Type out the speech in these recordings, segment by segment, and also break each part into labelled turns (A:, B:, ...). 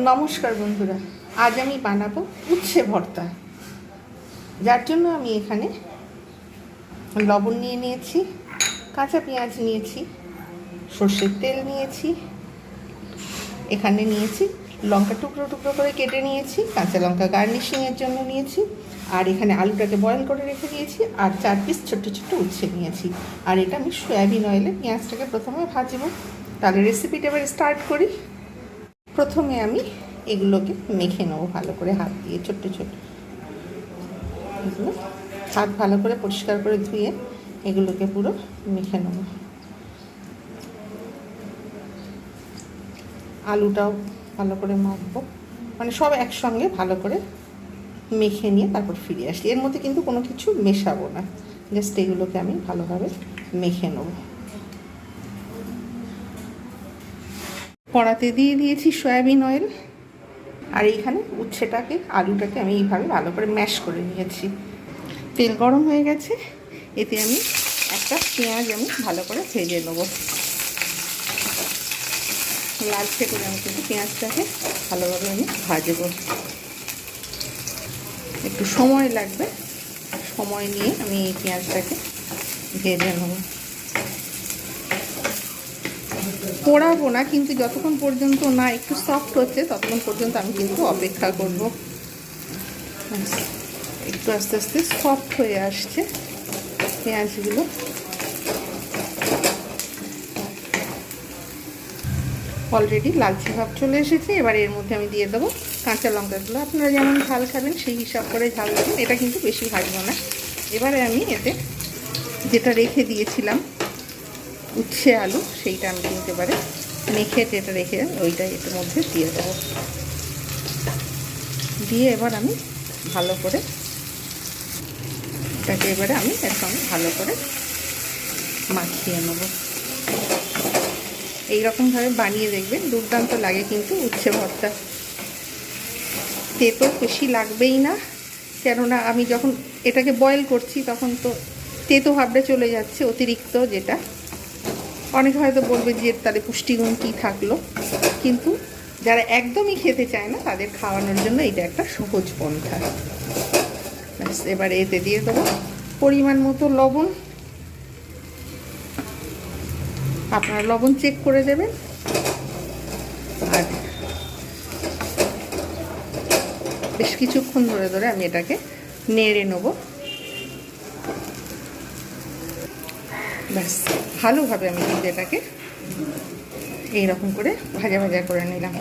A: নমস্কার বন্ধুরা, আজ আমি বানাবো উচ্ছে ভর্তা। যার জন্য আমি এখানে লবণ নিয়ে নিয়েছি, কাঁচা পেঁয়াজ নিয়েছি, সর্ষের তেল নিয়েছি, এখানে নিয়েছি লঙ্কা টুকরো টুকরো করে কেটে নিয়েছি, কাঁচা লঙ্কা গার্নিশিংয়ের জন্য নিয়েছি, আর এখানে আলুটাকে বয়েল করে রেখে দিয়েছি, আর চার পিস ছোট্ট ছোট্ট উচ্ছে নিয়েছি। আর এটা আমি সয়াবিন অয়েলে পেঁয়াজটাকে প্রথমে ভাজবো। তাহলে রেসিপিটা এবার স্টার্ট করি। প্রথমে আমি এগুলোকে মেখে নেব ভালো করে, হাত দিয়ে ছোট্ট ছোট্ট। এগুলো হাত ভালো করে পরিষ্কার করে ধুয়ে এগুলোকে পুরো মেখে নেব। আলুটাও ভালো করে মাখবো। মানে সব একসঙ্গে ভালো করে মেখে নিয়ে তারপর ফিরে আসি। এর মধ্যে কিন্তু কোনো কিছু মেশাবো না। জাস্ট এগুলোকে আমি ভালোভাবে মেখে নেব। কড়াতে দিয়ে দিয়েছি সয়াবিন অয়েল আর এইখানে উচ্ছেটাকে, আলুটাকে আমি এইভাবে ভালো করে ম্যাশ করে নিয়েছি। তেল গরম হয়ে গেছে। এতে আমি একটা পেঁয়াজ আমি ভালো করে ভেজে নেব। লালচে করে আমি কিন্তু পেঁয়াজটাকে ভালোভাবে আমি ভাজবো। একটু সময় লাগবে, সময় নিয়ে আমি এই পেঁয়াজটাকে ভেজে নেব। পোড়াবো না, কিন্তু যতক্ষণ পর্যন্ত না একটু সফট হচ্ছে, ততক্ষণ পর্যন্ত আমি কিন্তু অপেক্ষা করব। একটু আস্তে আস্তে সফট হয়ে আসছে পেঁয়াজগুলো। অলরেডি লালচে ভাব চলে এসেছে, এবার এর মধ্যে আমি দিয়ে দেবো কাঁচা লঙ্কাগুলো। আপনারা যেমন ঝাল খাবেন, সেই হিসাব করে ঝাল দেবেন এটা কিন্তু বেশি ভাজবো না। এবারে আমি এতে যেটা রেখে দিয়েছিলাম উচ্ছে আলু, সেইটা আমি কিন্তু এবারে মেখে যেটা রেখে ওইটা এটার মধ্যে দিয়ে দেবো। দিয়ে এবার আমি ভালো করে এটাকে এবারে আমি এর সঙ্গে ভালো করে মাখিয়ে নেব। এইরকমভাবে বানিয়ে দেখবেন, দুর্দান্ত লাগে কিন্তু উচ্ছে ভর্তা। তেতো বেশি লাগবেই না, কেননা আমি যখন এটাকে বয়েল করছি তখন তো তেতো ভাবটা চলে যাচ্ছে অতিরিক্ত যেটা। অনেকে হয়তো বলবে যে তাদের পুষ্টিগুণ কী থাকল, কিন্তু যারা একদমই খেতে চায় না, তাদের খাওয়ানোর জন্য এটা একটা সহজ পন্থা। ব্যাস, এবারে এতে দিয়ে দেবো পরিমাণ মতো লবণ। আপনারা লবণ চেক করে দেবেন। আর বেশ কিছুক্ষণ ধরে ধরে আমি এটাকে নেড়ে নেব। ব্যাস, ভালোভাবে আমি কিন্তু এটাকে এইরকম করে ভাজা ভাজা করে নিলাম।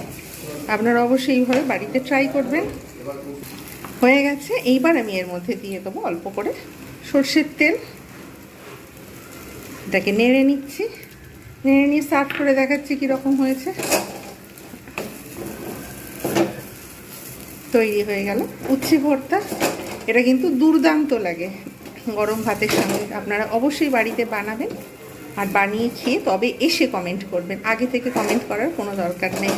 A: আপনারা অবশ্যই এইভাবে বাড়িতে ট্রাই করবেন। হয়ে গেছে, এইবার আমি এর মধ্যে দিয়ে দেবো অল্প করে সর্ষের তেল। এটাকে নেড়ে নিচ্ছি। নেড়ে নিয়ে সার্ভ করে দেখাচ্ছি কীরকম হয়েছে। তৈরি হয়ে গেল। উচ্ছে ভর্তা, এটা কিন্তু দুর্দান্ত লাগে। গরম ভাতের সঙ্গে আপনারা অবশ্যই বাড়িতে বানাবেন আর বানিয়ে খেয়ে তবে এসে কমেন্ট করবেন। আগে থেকে কমেন্ট করার কোনো দরকার নেই।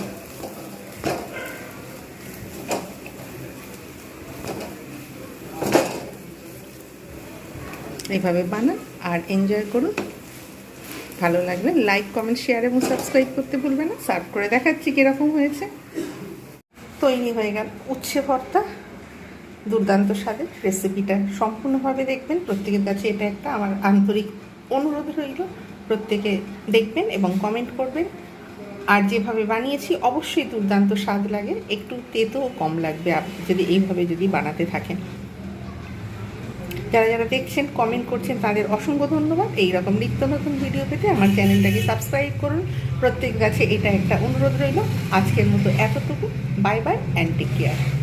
A: এইভাবে বানান আর এনজয় করুন। ভালো লাগবে লাইক কমেন্ট শেয়ার এবং সাবস্ক্রাইব করতে ভুলবেন না। সার্ভ করে দেখাচ্ছি কীরকম হয়েছে। তৈরি হয়ে গেল উচ্ছে ভর্তা। দুর্দান্ত স্বাদের রেসিপিটা সম্পূর্ণভাবে দেখবেন। প্রত্যেকের কাছে এটা একটা আমার আন্তরিক অনুরোধ রইল। প্রত্যেকে দেখবেন এবং কমেন্ট করবেন। আর যেভাবে বানিয়েছি, অবশ্যই দুর্দান্ত স্বাদ লাগে। একটু তেতও কম লাগবে আপনি যদি এইভাবে যদি বানাতে থাকেন। যারা যারা দেখছেন কমেন্ট করছেন, তাদের অসংখ্য ধন্যবাদ। এইরকম নিত্য নতুন ভিডিও পেতে আমার চ্যানেলটাকে সাবস্ক্রাইব করুন। প্রত্যেক কাছে এটা একটা অনুরোধ রইল। আজকের মতো এতটুকু। বাই বাই অ্যান্ড কেয়ার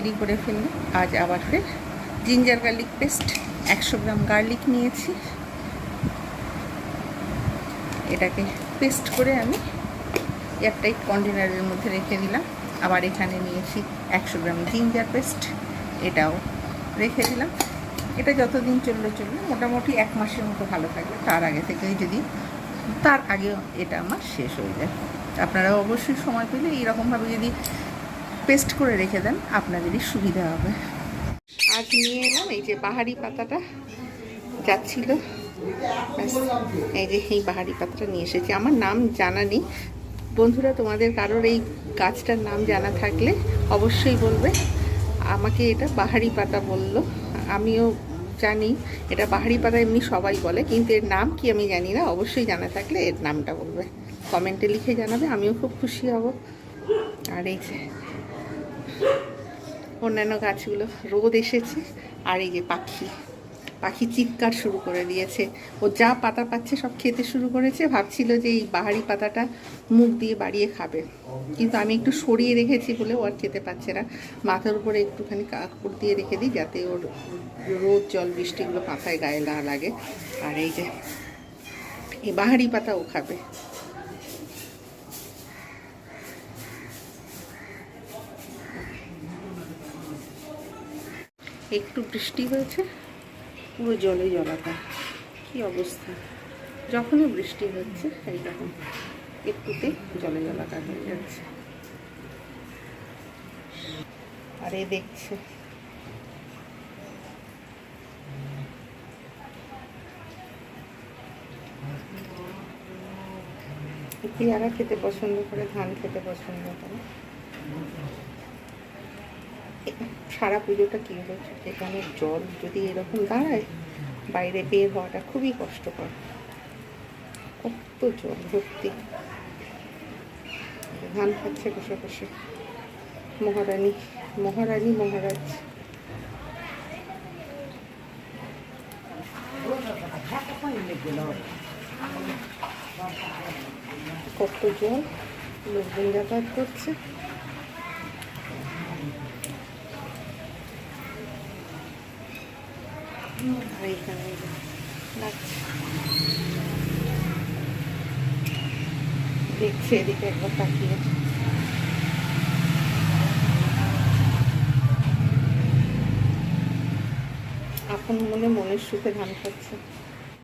A: তৈরি করে ফেললাম আজ আবার ফের জিঞ্জার গার্লিক পেস্ট, একশো গ্রাম গার্লিক নিয়েছি। এটাকে পেস্ট করে আমি এয়ারটাইট কন্টেনারের মধ্যে রেখে দিলাম। আবার এখানে নিয়েছি একশো গ্রাম জিঞ্জার পেস্ট, এটাও রেখে দিলাম। এটা যতদিন চললে চললে মোটামুটি এক মাসের মতো ভালো থাকবে। তার আগে থেকেই যদি, তার আগে এটা আমার শেষ হয়ে যায়। আপনারা অবশ্যই সময় পেলে এইরকমভাবে যদি পেস্ট করে রেখে দেন, আপনাদেরই সুবিধা হবে। আজ নিয়ে এলাম, এই যে বাহারি পাতাটা যাচ্ছিল। এই যে এই বাহারি পাতাটা নিয়ে এসেছি। আমার নাম জানা নেই। বন্ধুরা, তোমাদের কারোর এই গাছটার নাম জানা থাকলে অবশ্যই বলবে। আমাকে এটা বাহারি পাতা বলল। আমিও জানি, এটা বাহারি পাতা এমনি সবাই বলে, কিন্তু এর নাম কি আমি জানি না। অবশ্যই জানা থাকলে এর নামটা বলবে। কমেন্টে লিখে জানাবে, আমিও খুব খুশি হব। আর এই যে অন্যান্য গাছগুলো, রোদ এসেছে, আর এই যে পাখি পাখি চিৎকার শুরু করে দিয়েছে। ও যা পাতা পাচ্ছে, সব খেতে শুরু করেছে, ভাবছিল যে এই বাহারি পাতাটা মুখ দিয়ে বাড়িয়ে খাবে। কিন্তু আমি একটু সরিয়ে রেখেছি বলে ও আর খেতে পাচ্ছে না। মাথার উপরে একটুখানি কাপড় দিয়ে রেখে দিই, যাতে ওর রোদ, জল, বৃষ্টিগুলো পাতায় গায়ে না লাগে। আর এই যে, এই বাহারি পাতা ও খাবে। একটু বৃষ্টি হয়েছে, পুরো জলে জলাকার। কি অবস্থা? যখনই বৃষ্টি হচ্ছে এইরকম একটুতে জলে জলাকার হয়ে যাচ্ছে। আর এ দেখছে। পেয়ারা খেতে পছন্দ করে, ধান খেতে পছন্দ করে। সারা পুজোটা কী হয়েছে এখানে জল যদি এরকম দাঁড়ায়, বাইরে বের হওয়াটা খুবই কষ্টকর। কত জল ভর্তি ধান খাচ্ছে বসে বসে মহারানী মহারানী, মহারাজ। কত জল, লোকজন যাতায়াত করছে। দেখছে এদিকে একবার তাকিয়ে এখন মনে মনের সুখে ধান খাচ্ছে।